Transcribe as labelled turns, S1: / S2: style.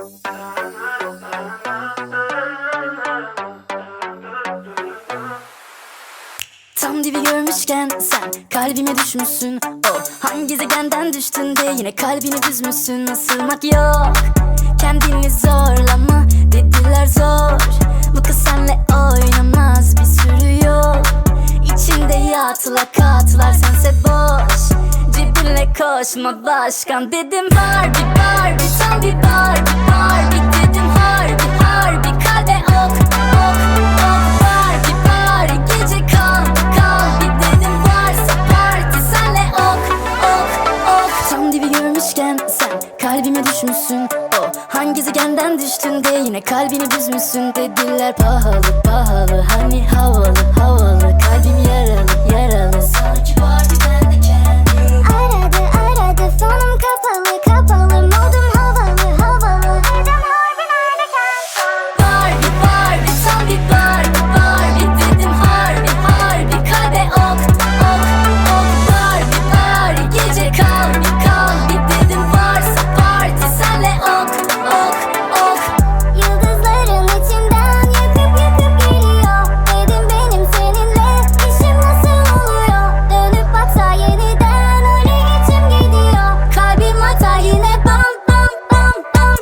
S1: Tam dibi görmüşken sen kalbime düşmüşsün. Oh hangi gezegenden düştün de yine kalbini üzmüşsün Isırmak yok kendini zorlama dediler zor. Bu kız senle oynamaz bir sürü yol. İçinde yatla katlar sense boş. Cebinle koşma başkan dedim Barbie Barbie Görmüşken sen kalbime düşmüşsün. Oh hangi gezegenden düştün de yine kalbini büzmüşsün. Dediler pahalı pahalı hani havalı havalı kalbim yaralı